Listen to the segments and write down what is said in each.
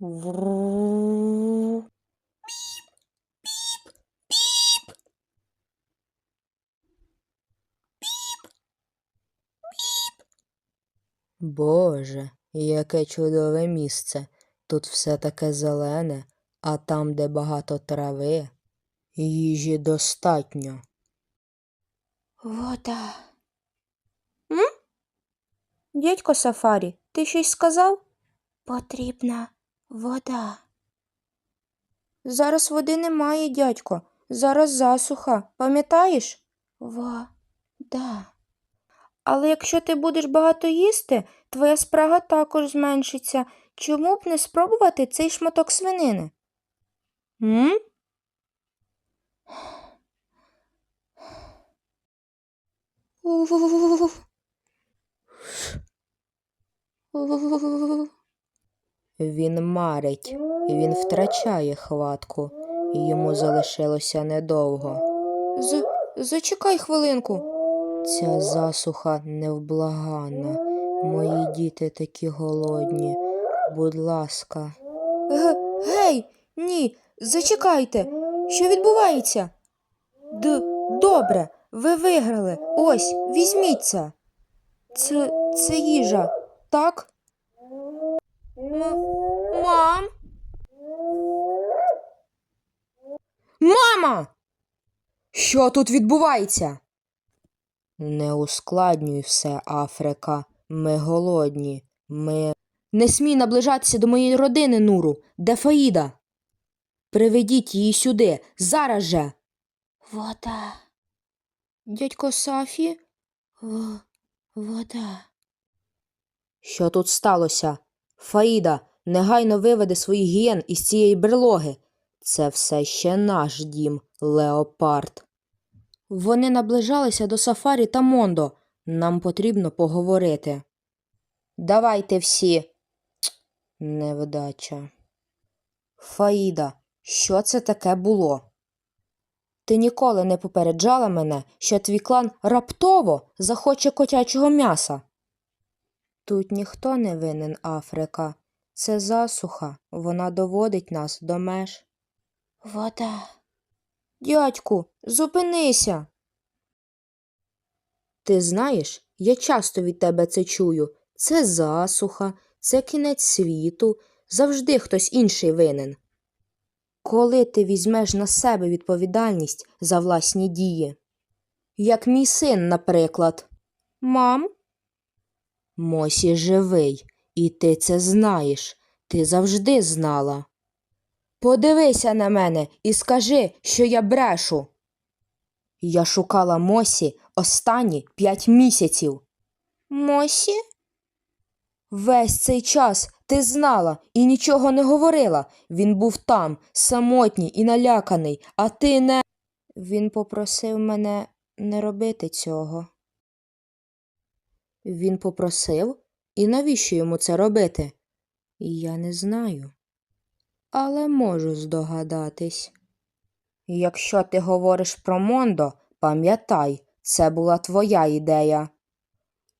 Вру. Боже, яке чудове місце. Тут все таке зелене, а там, де багато трави, їжі достатньо. Вода. М? Дядько Сафарі, ти щось сказав? Потрібна вода. Зараз води немає, дядько. Зараз засуха. Пам'ятаєш? Вода. Але якщо ти будеш багато їсти, твоя спрага також зменшиться. Чому б не спробувати цей шматок свинини? М? Він марить, він втрачає хватку, йому залишилося недовго. З... Зачекай хвилинку. Ця засуха невблаганна. Мої діти такі голодні. Будь ласка. Гей, ні, зачекайте. Що відбувається? Д... Добре, ви виграли. Ось, візьміть це. Це, це їжа, так? Мам? Мама! Що тут відбувається? Не ускладнюй все, Африка. Ми голодні. Ми. Не смій наближатися до моєї родини, Нуру. Де Фаїда? Приведіть її сюди, зараз же. Вода. Дядько Сафі? В... Вода. Що тут сталося? Фаїда, негайно виведи своїх гієн із цієї берлоги. Це все ще наш дім, леопард. Вони наближалися до Сафарі та Мондо. Нам потрібно поговорити. Давайте всі. Невдача. Фаїда, що це таке було? Ти ніколи не попереджала мене, що твій клан раптово захоче котячого м'яса. Тут ніхто не винен, Африка. Це засуха, вона доводить нас до меж. Вода. Дядьку, зупинися. Ти знаєш, я часто від тебе це чую. Це засуха, це кінець світу, завжди хтось інший винен. Коли ти візьмеш на себе відповідальність за власні дії? Як мій син, наприклад. Мам? Мосі живий, і ти це знаєш. Ти завжди знала. Подивися на мене і скажи, що я брешу. Я шукала Мосі останні п'ять місяців. Мосі? Весь цей час ти знала і нічого не говорила. Він був там, самотній і наляканий, а ти не. Він попросив мене не робити цього. Він попросив? І навіщо йому це робити? Я не знаю. Але можу здогадатись. Якщо ти говориш про Мондо, пам'ятай, це була твоя ідея.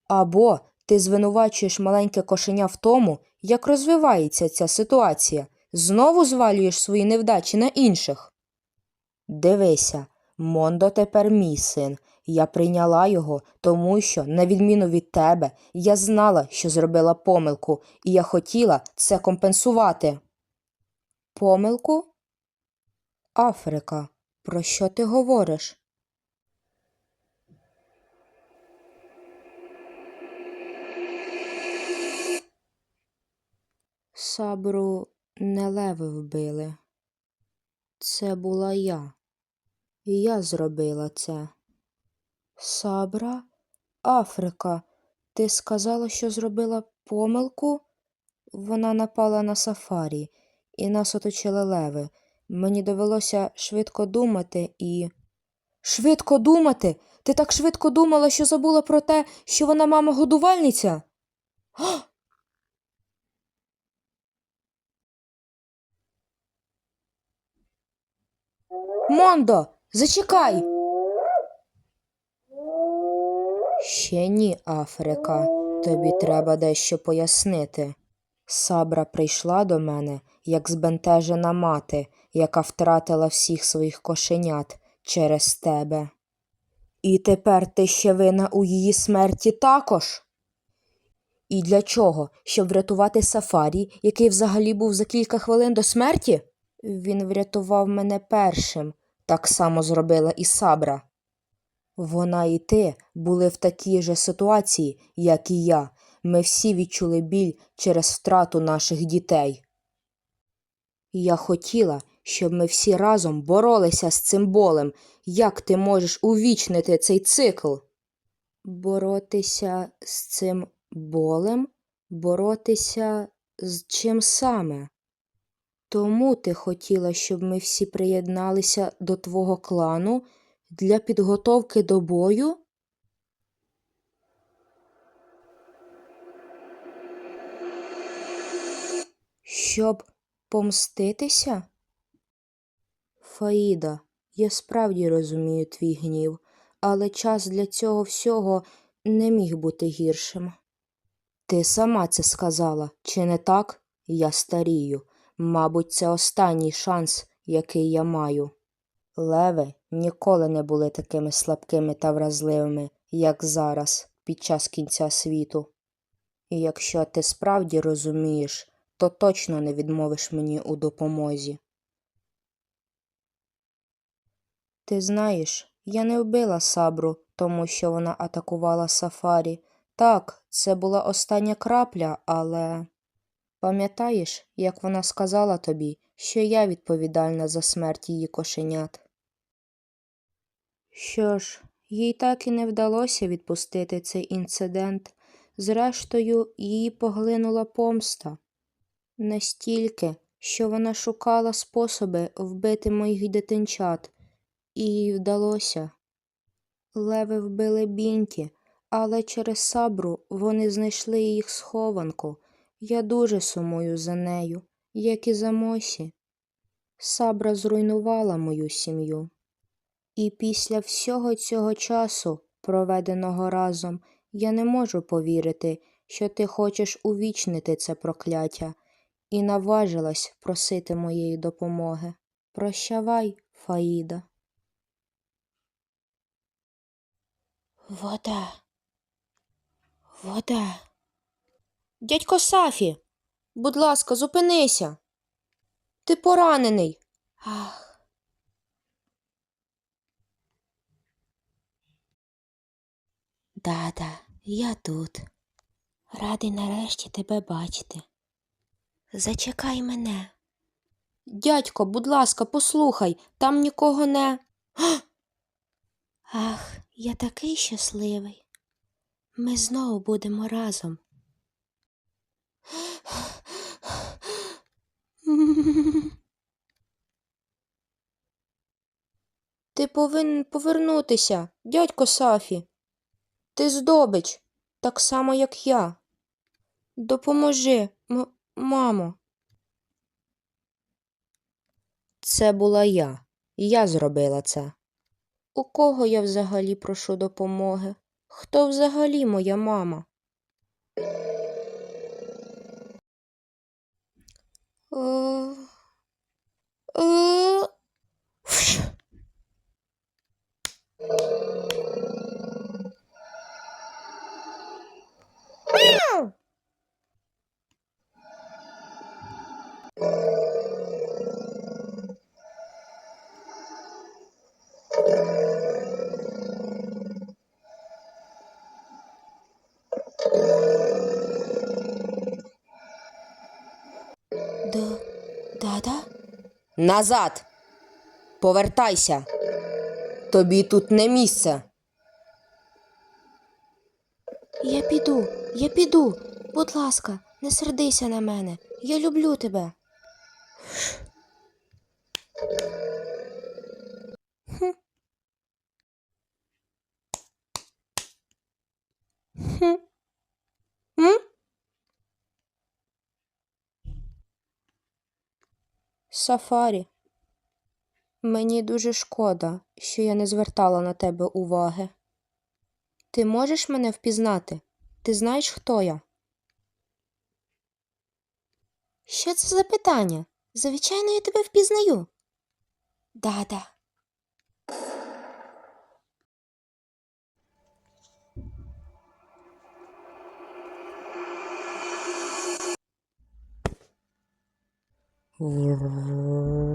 Або ти звинувачуєш маленьке кошеня в тому, як розвивається ця ситуація, знову звалюєш свої невдачі на інших. Дивися, Мондо тепер мій син. Я прийняла його, тому що, на відміну від тебе, я знала, що зробила помилку, і я хотіла це компенсувати. Помилку? Африка, про що ти говориш? Сабру не леви вбили. Це була я. І я зробила це. Сабра? Африка, ти сказала, що зробила помилку? Вона напала на сафарі, і нас оточили леви. Мені довелося швидко думати і. Швидко думати? Ти так швидко думала, що забула про те, що вона мама годувальниця? Мондо, зачекай. Ще ні, Африка. Тобі треба дещо пояснити. Сабра прийшла до мене, як збентежена мати, яка втратила всіх своїх кошенят через тебе. І тепер ти ще вина у її смерті також? І для чого? Щоб врятувати Сафарі, який взагалі був за кілька хвилин до смерті? Він врятував мене першим, так само зробила і Сабра. Вона і ти були в такій же ситуації, як і я. Ми всі відчули біль через втрату наших дітей. Я хотіла, щоб ми всі разом боролися з цим болем. Як ти можеш увічнити цей цикл? Боротися з цим болем? Боротися з чим саме? Тому ти хотіла, щоб ми всі приєдналися до твого клану для підготовки до бою? Щоб помститися? Фаїда, я справді розумію твій гнів, але час для цього всього не міг бути гіршим. Ти сама це сказала, чи не так? Я старію. Мабуть, це останній шанс, який я маю. Леви ніколи не були такими слабкими та вразливими, як зараз, під час кінця світу. І якщо ти справді розумієш, то точно не відмовиш мені у допомозі. Ти знаєш, я не вбила Сабру, тому що вона атакувала Сафарі. Так, це була остання крапля, але. Пам'ятаєш, як вона сказала тобі, що я відповідальна за смерть її кошенят? Що ж, їй так і не вдалося відпустити цей інцидент. Зрештою, її поглинула помста. Настільки, що вона шукала способи вбити моїх дитинчат, і їй вдалося. Леви вбили бінті, але через сабру вони знайшли їх схованку. Я дуже сумую за нею, як і за Мосі. Сабра зруйнувала мою сім'ю. І після всього цього часу, проведеного разом, я не можу повірити, що ти хочеш увічнити це прокляття, і наважилась просити моєї допомоги. Прощавай, Фаїда. Вода. Вода. Дядько Сафі, будь ласка, зупинися. Ти поранений. Ах. Да-да, я тут. Радий нарешті тебе бачити. Зачекай мене. Дядько, будь ласка, послухай, там нікого не. Ах, я такий щасливий. Ми знову будемо разом. Ти повинен повернутися, дядько Сафі. Ти здобич, так само, як я. Допоможи, мамо. Це була я. Я зробила це. У кого я взагалі прошу допомоги? Хто взагалі моя мама? Назад. Повертайся. Тобі тут не місце. Я піду, я піду. Будь ласка, не сердися на мене. Я люблю тебе. Хм. Хм. М? Сафарі. Мені дуже шкода, що я не звертала на тебе уваги. Ти можеш мене впізнати? Ти знаєш, хто я? Що це за питання? Звичайно, я тебе впізнаю. Да-да. Oh.